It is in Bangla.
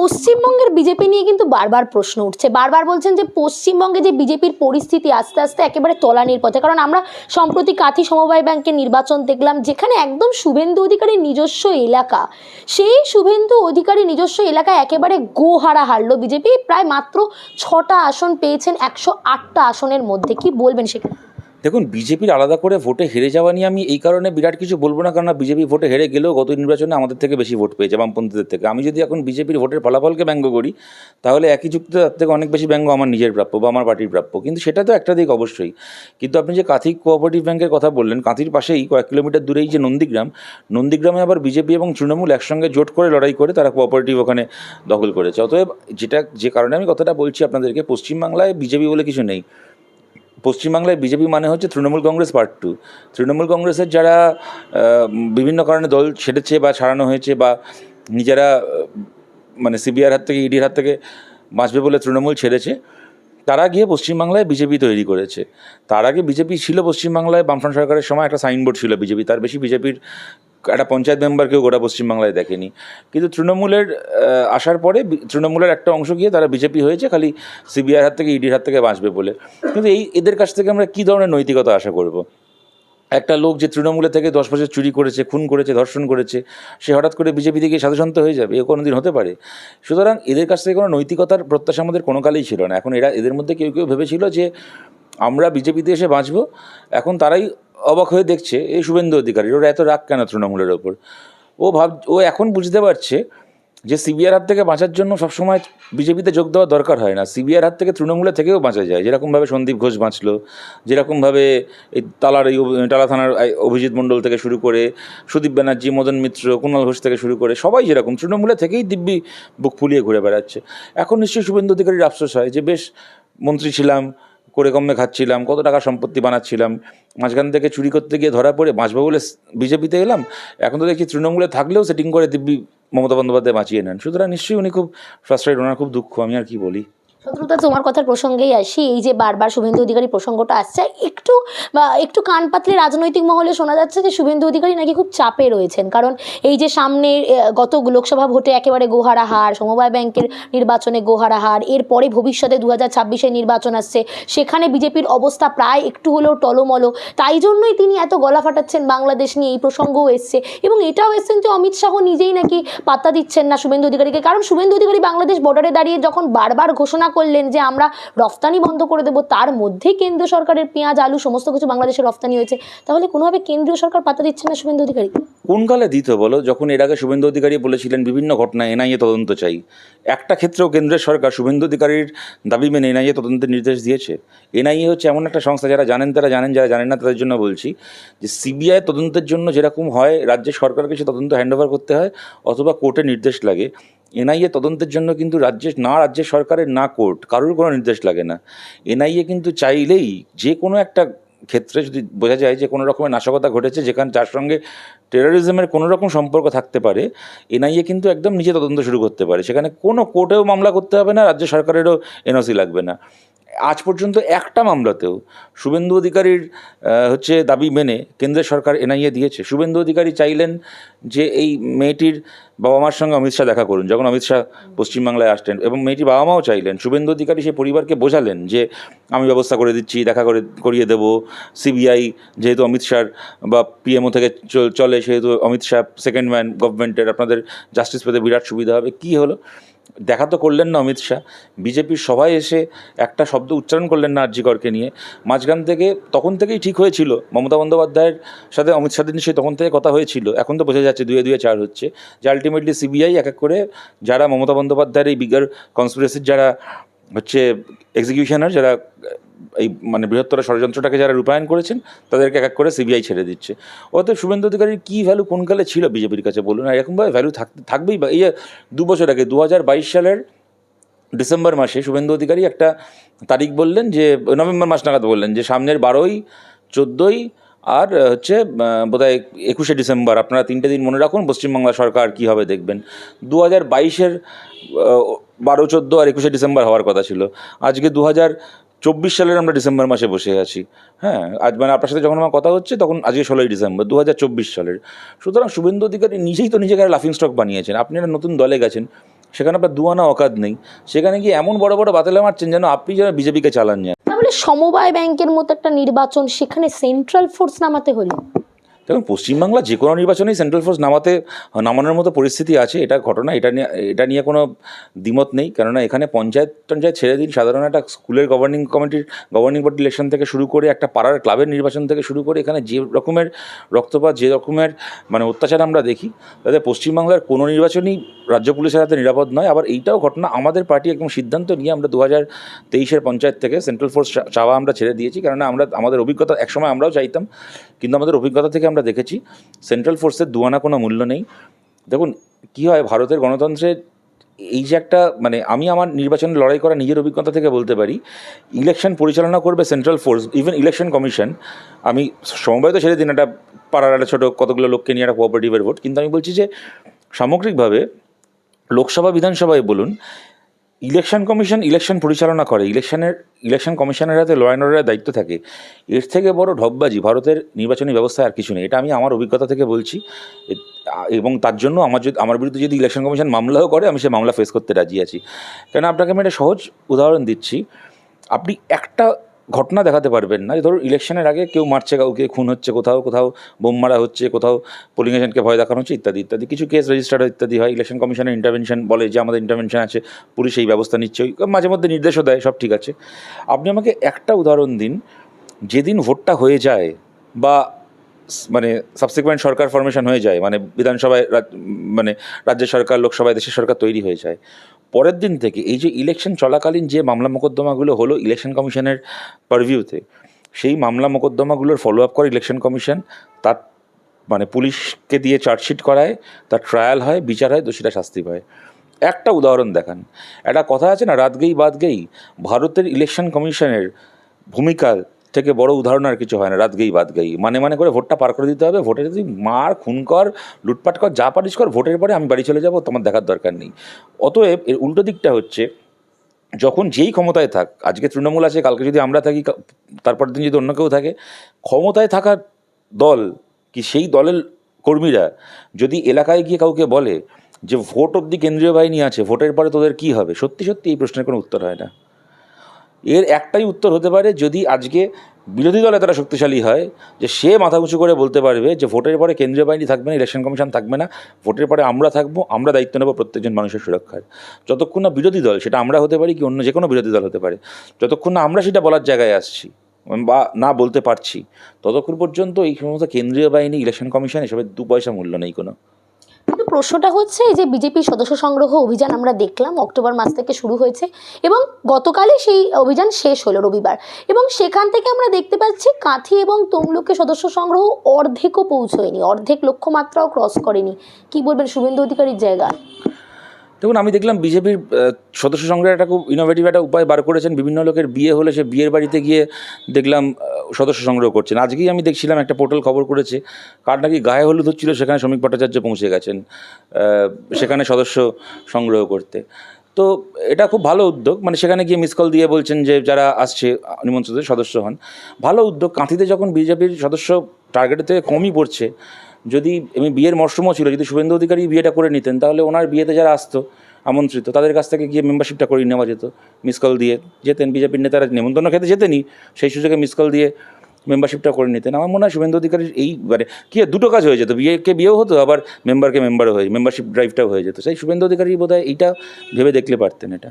পশ্চিমবঙ্গের বিজেপি নিয়ে কিন্তু বারবার প্রশ্ন উঠছে। বারবার বলছেন যে পশ্চিমবঙ্গে যে বিজেপির পরিস্থিতি আস্তে আস্তে একেবারে তলানির পথে। কারণ আমরা সম্প্রতি কাঁথি সমবায় ব্যাংকের নির্বাচন দেখলাম, যেখানে একদম শুভেন্দু অধিকারীর নিজস্ব এলাকা। সেই শুভেন্দু অধিকারী নিজস্ব এলাকায় একেবারে গোহারা হারলো বিজেপি। প্রায় মাত্র ছটা আসন পেয়েছেন, একশো আটটা আসনের মধ্যে। কি বলবেন সেখানে? দেখুন, বিজেপির আলাদা করে ভোটে হেরে যাওয়া নিয়ে আমি এই কারণে বিরাট কিছু বলব না কারণ বিজেপি ভোটে হেরে গেলেও গত নির্বাচনে আমাদের থেকে বেশি ভোট পেয়েছে, বামপন্থীদের থেকে। আমি যদি এখন বিজেপির ভোটের ফলাফলকে ব্যঙ্গ করি, তাহলে একই যুক্তি তার থেকে অনেক বেশি ব্যঙ্গ আমার নিজের প্রাপ্য বা আমার পার্টির প্রাপ্য। কিন্তু সেটা তো একটা দিক অবশ্যই। কিন্তু আপনি যে কাঁথি কোঅপারেটিভ ব্যাংকের কথা বললেন, কাঁথির পাশেই কয়েক কিলোমিটার দূরেই যে নন্দীগ্রাম, নন্দীগ্রামে আবার বিজেপি এবং তৃণমূল একসঙ্গে জোট করে লড়াই করে তারা কোঅপারেটিভ ওখানে দখল করেছে। অতএব যেটা, যে কারণে আমি কথাটা বলছি আপনাদেরকে, পশ্চিমবাংলায় বিজেপি বলে কিছু নেই। পশ্চিমবাংলায় বিজেপি মানে হচ্ছে তৃণমূল কংগ্রেস পার্ট টু তৃণমূল কংগ্রেসের যারা বিভিন্ন কারণে দল ছেড়েছে বা ছাড়ানো হয়েছে বা নিজেরা মানে সিবিআর হাত থেকে, ইডির হাত থেকে বাঁচবে বলে তৃণমূল ছেড়েছে, তারা গিয়ে পশ্চিমবাংলায় বিজেপি তৈরি করেছে। তার আগে বিজেপি ছিল পশ্চিমবাংলায় বামফ্রন্ট সরকারের সময় একটা সাইনবোর্ড ছিল বিজেপি, তার বেশি বিজেপির একটা পঞ্চায়েত মেম্বারকেও গোটা পশ্চিমবাংলায় দেখেনি। কিন্তু তৃণমূলের আসার পরে তৃণমূলের একটা অংশ গিয়ে তারা বিজেপি হয়েছে, খালি সিবিআই হাত থেকে, ইডির হাত থেকে বাঁচবে বলে। কিন্তু এই, এদের কাছ থেকে আমরা কী ধরনের নৈতিকতা আশা করব? একটা লোক যে তৃণমূলে থেকে দশ বছর চুরি করেছে, খুন করেছে, ধর্ষণ করেছে, সে হঠাৎ করে বিজেপি থেকে সাধুসন্ত হয়ে যাবে, এ কোনো দিন হতে পারে? সুতরাং এদের কাছ থেকে কোনো নৈতিকতার প্রত্যাশা আমাদের কোনো কালেই ছিল না। এখন এরা, এদের মধ্যে কেউ কেউ ভেবেছিল যে আমরা বিজেপিতে এসে বাঁচবো, এখন তারাই অবাক হয়ে দেখছে এই শুভেন্দু অধিকারী, ওরা এত রাগ কেন তৃণমূলের ওপর? ও ভাব, ও এখন বুঝতে পারছে যে সিবিআর হাত থেকে বাঁচার জন্য সবসময় বিজেপিতে যোগ দেওয়া দরকার হয় না। সিবিআর হাত থেকে তৃণমূলে থেকেও বাঁচা যায়। যেরকমভাবে সন্দীপ ঘোষ বাঁচলো, যেরকমভাবে এই তালার এই টালা থানার অভিজিৎ মণ্ডল থেকে শুরু করে সুদীপ ব্যানার্জি, মদন মিত্র কুণাল ঘোষ থেকে শুরু করে সবাই যেরকম তৃণমূলে থেকেই দিব্যি বুক ফুলিয়ে ঘুরে বেড়াচ্ছে। এখন নিশ্চয়ই শুভেন্দু অধিকারীর আফসোস হয় যে, বেশ, মন্ত্রী ছিলাম করে কমে খাচ্ছিলাম, কত টাকা সম্পত্তি বানাচ্ছিলাম, মাঝখান থেকে চুরি করতে গিয়ে ধরা পড়ে বাঁচবো বলে বিজেপিতে এলাম, এখন তো দেখছি তৃণমূলে থাকলেও সেটিং করে দিব্যি মমতা বন্দ্যোপাধ্যায় বাঁচিয়ে নেন। সুতরাং নিশ্চয়ই উনি খুব ফ্রাস্ট্রেট ওনার খুব দুঃখ, আমি আর কি বলি? শত্রুতা তোমার কথার প্রসঙ্গেই আসি। এই যে বারবার শুভেন্দু অধিকারী প্রসঙ্গটা আসছে, একটু, বা একটু কান পাতলে রাজনৈতিক মহলে শোনা যাচ্ছে যে শুভেন্দু অধিকারী নাকি খুব চাপে রয়েছেন। কারণ এই যে সামনে গত লোকসভা ভোটে একেবারে গোহারা হার, সমবায় ব্যাংকের নির্বাচনে গোহারা হার, এরপরে ভবিষ্যতে দু হাজার ছাব্বিশের নির্বাচন আসছে, সেখানে বিজেপির অবস্থা প্রায় একটু হলেও টলমলো। তাই জন্যই তিনি এত গলা ফাটাচ্ছেন বাংলাদেশ নিয়ে, এই প্রসঙ্গও এসছে। এবং এটাও এসছেন যে অমিত শাহ নিজেই নাকি পাত্তা দিচ্ছেন না শুভেন্দু অধিকারীকে। কারণ শুভেন্দু অধিকারী বাংলাদেশ বর্ডারে দাঁড়িয়ে যখন বারবার ঘোষণা করলেন যে আমরা রফতানি বন্ধ করে দেবো, তার মধ্যেই কেন্দ্রীয় সরকারের পেঁয়াজ, আলু, সমস্ত কিছু বাংলাদেশে রফতানি হয়েছে। তাহলে কোনোভাবে কেন্দ্রীয় সরকার পাতা দিচ্ছে না শুভেন্দু অধিকারী? কোন কালে দিত বলো? যখন এর আগে শুভেন্দু অধিকারী বলেছিলেন বিভিন্ন ঘটনায় এনআইএ তদন্ত চাই। একটা ক্ষেত্রেও কেন্দ্রের সরকার শুভেন্দু অধিকারীর দাবি মেনে এনআইএ তদন্তের নির্দেশ দিয়েছে। এনআইএ হচ্ছে এমন একটা সংস্থা, যারা জানেন তারা জানেন, যারা জানেন না তাদের জন্য বলছি যে সিবিআই তদন্তের জন্য যেরকম হয় রাজ্য সরকারকে সে তদন্ত হ্যান্ডওভার করতে হয়, অথবা কোর্টের নির্দেশ লাগে। এনআইএ তদন্তের জন্য কিন্তু রাজ্যের না রাজ্যের সরকারের, না কোর্ট, কারোর কোনো নির্দেশ লাগে না। এনআইএ কিন্তু চাইলেই যে কোনো একটা ক্ষেত্রে যদি বোঝা যায় যে কোনো রকমের নাশকতা ঘটেছে যেখানে যার সঙ্গে টেরোরিজমের কোনো রকম সম্পর্ক থাকতে পারে, এনআইএ কিন্তু একদম নিজে তদন্ত শুরু করতে পারে। সেখানে কোনো কোর্টেও মামলা করতে হবে না, রাজ্য সরকারেরও এনওসি লাগবে না। আজ পর্যন্ত একটা মামলাতেও শুভেন্দু অধিকারীর হচ্ছে দাবি মেনে কেন্দ্রের সরকার এনআইএ দিয়েছে। শুভেন্দু অধিকারী চাইলেন যে এই মেয়েটির বাবা মার সঙ্গে অমিত শাহ দেখা করুন। যখন অমিত শাহ পশ্চিমবাংলায় আসতেন এবং মেয়েটির বাবা মাও চাইলেন, শুভেন্দু অধিকারী সে পরিবারকে বোঝালেন যে আমি ব্যবস্থা করে দিচ্ছি, দেখা করে, করিয়ে দেবো। সিবিআই যেহেতু অমিত শাহর বা পিএমও থেকে চলে সেহেতু অমিত শাহ সেকেন্ড ম্যান গভর্নমেন্টের আপনাদের জাস্টিস পেতে বিরাট সুবিধা হবে। কী হলো? দেখা তো করলেন না অমিত শাহ। বিজেপির সভায় এসে একটা শব্দ উচ্চারণ করলেন না আরজিকরকে নিয়ে। মাঝখান থেকে, তখন থেকেই ঠিক হয়েছিল। মমতা বন্দ্যোপাধ্যায়ের সাথে অমিত শাহের নিশ্চয়ই তখন থেকে কথা হয়েছিল। এখন তো বোঝা যাচ্ছে দুয়ে দুয়ে চার হচ্ছে। যে আলটিমেটলি সিবিআই এক এক করে যারা মমতা বন্দ্যোপাধ্যায়ের এই বিগার কনস্পিরেসির যারা হচ্ছে এক্সিকিউশনার যারা এই মানে বৃহত্তর ষড়যন্ত্রটাকে যারা রূপায়ণ করেছেন, তাদেরকে এক এক করে সিবিআই ছেড়ে দিচ্ছে। অতএব শুভেন্দু অধিকারীর কী ভ্যালু কোনকালে ছিল বিজেপির কাছে বলুন? আর এরকমভাবে ভ্যালু থাকতে থাকবেই বা এই দু বছর আগে, দু হাজার বাইশ সালের ডিসেম্বর মাসে শুভেন্দু অধিকারী একটা তারিখ বললেন যে, নভেম্বর মাস নাগাদ বললেন যে, সামনের বারোই, চোদ্দোই আর হচ্ছে বোধহয় একুশে ডিসেম্বর। আপনারা তিনটে দিন মনে রাখুন, পশ্চিমবাংলা সরকার কী হবে দেখবেন। দু হাজার বাইশের বারো, চোদ্দ আর একুশে ডিসেম্বর হওয়ার কথা ছিল। আজকে দু হাজার চব্বিশ সালের আমরা ডিসেম্বর মাসে বসে আছি। হ্যাঁ আজ মানে আপনার সাথে যখন আমার কথা হচ্ছে, তখন আজকে ষোলোই ডিসেম্বর দু হাজার চব্বিশ সালের। সুতরাং শুভেন্দু অধিকারী নিজেই তো নিজেকে লাফিং স্টক বানিয়েছেন। আপনি একটা নতুন দলে গেছেন, সেখানে আপনার দুয়ানা অকাদ নেই। সেখানে গিয়ে এমন বড় বড় বাতিলে মারছেন যেন আপনি যেন বিজেপিকে চালান যান। তাহলে সমবায় ব্যাংকের মতো একটা নির্বাচন সেখানে সেন্ট্রাল ফোর্স নামাতে হলো। দেখুন, পশ্চিমবাংলা যে কোনো নির্বাচনেই সেন্ট্রাল ফোর্স নামাতে, নামানোর মতো পরিস্থিতি আছে, এটা ঘটনা, এটা নিয়ে এটা নিয়ে কোনো দ্বিমত নেই। কেননা এখানে পঞ্চায়েত টঞ্চায়েত ছেড়ে দিন, সাধারণ একটা স্কুলের গভর্নিং কমিটির গভর্নিং বডি ইলেকশন থেকে শুরু করে, একটা পাড়ার ক্লাবের নির্বাচন থেকে শুরু করে, এখানে যে রকমের রক্তপাত, যে রকমের মানে অত্যাচার আমরা দেখি, তাতে পশ্চিমবাংলার কোনো নির্বাচনই রাজ্য পুলিশের হাতে নিরাপদ নয়। আবার এইটাও ঘটনা আমাদের পার্টি একদম সিদ্ধান্ত নিয়ে আমরা দু হাজার তেইশের পঞ্চায়েত থেকে সেন্ট্রাল ফোর্স চাওয়া আমরা ছেড়ে দিয়েছি। কেননা আমরা, আমাদের অভিজ্ঞতা, একসময় আমরাও চাইতাম, কিন্তু আমাদের অভিজ্ঞতা থেকে আমরা দেখেছি সেন্ট্রাল ফোর্সের দুয়ানা কোনো মূল্য নেই। দেখুন, কী হয়, ভারতের গণতন্ত্রের এই যে একটা মানে আমি আমার নির্বাচনে লড়াই করা নিজের অভিজ্ঞতা থেকে বলতে পারি ইলেকশন পরিচালনা করবে central force even election commission আমি সমবায় তো ছেড়ে দিন একটা পাড়ার একটা ছোটো কতগুলো লোককে নিয়ে একটা কোঅপারেটিভের ভোট কিন্তু আমি বলছি যে, সামগ্রিকভাবে লোকসভা, বিধানসভায় বলুন ইলেকশন কমিশন ইলেকশন পরিচালনা করে। ইলেকশনের, ইলেকশন কমিশনের হাতে ল অ্যান্ড অর্ডারের দায়িত্ব থাকে, এর থেকে বড় ঢপবাজি ভারতের নির্বাচনী ব্যবস্থা আর কিছু নেই। এটা আমি আমার অভিজ্ঞতা থেকে বলছি। এবং তার জন্য আমার যদি, আমার বিরুদ্ধে যদি ইলেকশন কমিশন মামলাও করে, আমি সে মামলা ফেস করতে রাজি আছি। কেন, আপনাকে আমি একটা সহজ উদাহরণ দিচ্ছি। আপনি একটা ঘটনা দেখাতে পারবেন না। ধরুন ইলেকশনের আগে কেউ মারছে কাউকে, খুন হচ্ছে কোথাও কোথাও বোম মারা হচ্ছে, কোথাও পোলিং এজেন্টকে ভয় দেখানো হচ্ছে, ইত্যাদি ইত্যাদি। কিছু কেস রেজিস্টার ইত্যাদি হয়। ইলেকশন কমিশনের ইন্টারভেনশন বলে যে আমাদের ইন্টারভেনশন আছে, পুলিশ এই ব্যবস্থা নিচ্ছে মাঝে মধ্যে নির্দেশও দেয়, সব ঠিক আছে। আপনি আমাকে একটা উদাহরণ দিন, যেদিন ভোটটা হয়ে যায় বা মানে সাবসিকুয়েন্ট সরকার ফরমেশন হয়ে যায় মানে বিধানসভায় মানে রাজ্য সরকার, লোকসভায়, দেশের সরকার তৈরি হয়ে যায় পরের দিন থেকে এই যে ইলেকশন চলাকালীন যে মামলা মোকদ্দমাগুলো হলো ইলেকশন কমিশনের পারভিউতে সেই মামলা মোকদ্দমাগুলোর ফলো আপ করে ইলেকশন কমিশন তার মানে পুলিশকে দিয়ে চার্জশিট করায়, তার ট্রায়াল হয়, বিচার হয়, দোষীরা শাস্তি পায়। একটা উদাহরণ দেখান। একটা কথা আছে না, রাত গেই বাদ গেই, ভারতের ইলেকশন কমিশনের ভূমিকা থেকে বড় উদাহরণ আর কিছু হয় না, রাত গেই বাদ গেই। মানে মানে করে ভোটটা পার করে দিতে হবে, ভোটে যদি মার, খুন কর, লুটপাট কর, যা পারিস কর, ভোটের পরে আমি বাড়ি চলে যাব, তোমার দেখার দরকার নেই। অতএব এর উল্টো দিকটা হচ্ছে, যখন যেই ক্ষমতায় থাক, আজকে তৃণমূল আছে, কালকে যদি আমরা থাকি তারপর দিন যদি অন্য কেউ থাকে, ক্ষমতায় থাকা দল কি সেই দলের কর্মীরা যদি এলাকায় গিয়ে কাউকে বলে যে ভোট অবধি কেন্দ্রীয় বাহিনী আছে, ভোটের পরে তোদের কি হবে, সত্যি সত্যি এই প্রশ্নের কোনো উত্তর হয় না। এর একটাই উত্তর হতে পারে যদি আজকে বিরোধী দল এতটা শক্তিশালী হয় যে সে মাথা উঁচু করে বলতে পারবে যে ভোটের পরে কেন্দ্রীয় বাহিনী থাকবে না, ইলেকশন কমিশন থাকবে না, ভোটের পরে আমরা থাকব, আমরা দায়িত্ব নেব প্রত্যেকজন মানুষের সুরক্ষার। যতক্ষণ না বিরোধী দল, সেটা আমরা হতে পারি কি অন্য যে কোনো বিরোধী দল হতে পারে, যতক্ষণ না আমরা সেটা বলার জায়গায় আসছি বা না বলতে পারছি, ততক্ষণ পর্যন্ত এই সমস্ত কেন্দ্রীয় বাহিনী, ইলেকশন কমিশন এসবের দু পয়সা মূল্য নেই কোনো। প্রশ্নটা হচ্ছে এই যে বিজেপি সদস্য সংগ্রহ অভিযান আমরা দেখলাম, অক্টোবর মাস থেকে শুরু হয়েছে এবং গতকালই সেই অভিযান শেষ হলো রবিবার। এবং সেখান থেকে আমরা দেখতে পাচ্ছি কাঁথি এবং তমলুকে সদস্য সংগ্রহ অর্ধেকও পৌঁছয়নি, অর্ধেক লক্ষ্যমাত্রাও ক্রস করেনি। কি বলবেন শুভেন্দু অধিকারীর জায়গা দেখুন, আমি দেখলাম বিজেপির সদস্য সংগ্রহের একটা খুব ইনোভেটিভ একটা উপায় বার করেছেন। বিভিন্ন লোকের বিয়ে হলে সে বিয়ের বাড়িতে গিয়ে দেখলাম সদস্য সংগ্রহ করছেন। আজকেই আমি দেখছিলাম একটা পোর্টাল খবর করেছে, কার নাকি গায়ে হলুদ হচ্ছিল, সেখানে শ্রমিক ভট্টাচার্য পৌঁছে গেছেন সেখানে সদস্য সংগ্রহ করতে। তো এটা খুব ভালো উদ্যোগ মানে সেখানে গিয়ে মিস কল দিয়ে বলছেন যে যারা আসছে নিমন্ত্রিত সদস্য হন। ভালো উদ্যোগ, কাঁথিতে যখন বিজেপির সদস্য টার্গেটের থেকে কমই পড়ছে, যদি, এমনি বিয়ের মরশুমও ছিল, যদি শুভেন্দু অধিকারী বিয়েটা করে নিতেন, তাহলে ওনার বিয়েতে যারা আসতো আমন্ত্রিত। তাদের কাছ থেকে গিয়ে মেম্বারশিপটা করিয়ে নেওয়া যেত মিস কল দিয়ে। যেতেন, বিজেপির নেতারা নেমন্তন্ন খেতে যেতেনই, সেই সুযোগে মিস কল দিয়ে মেম্বারশিপটা করে নিতেন। আমার মনে হয় শুভেন্দু অধিকারীর এই মানে কি দুটো কাজ হয়ে যেত। বিয়েকে বিয়েও হতো, আবার মেম্বারকে মেম্বারও হয়ে মেম্বারশিপ ড্রাইভটাও হয়ে যেত। সেই শুভেন্দু অধিকারী বোধহয় এইটা ভেবে দেখলে পারতেন এটা।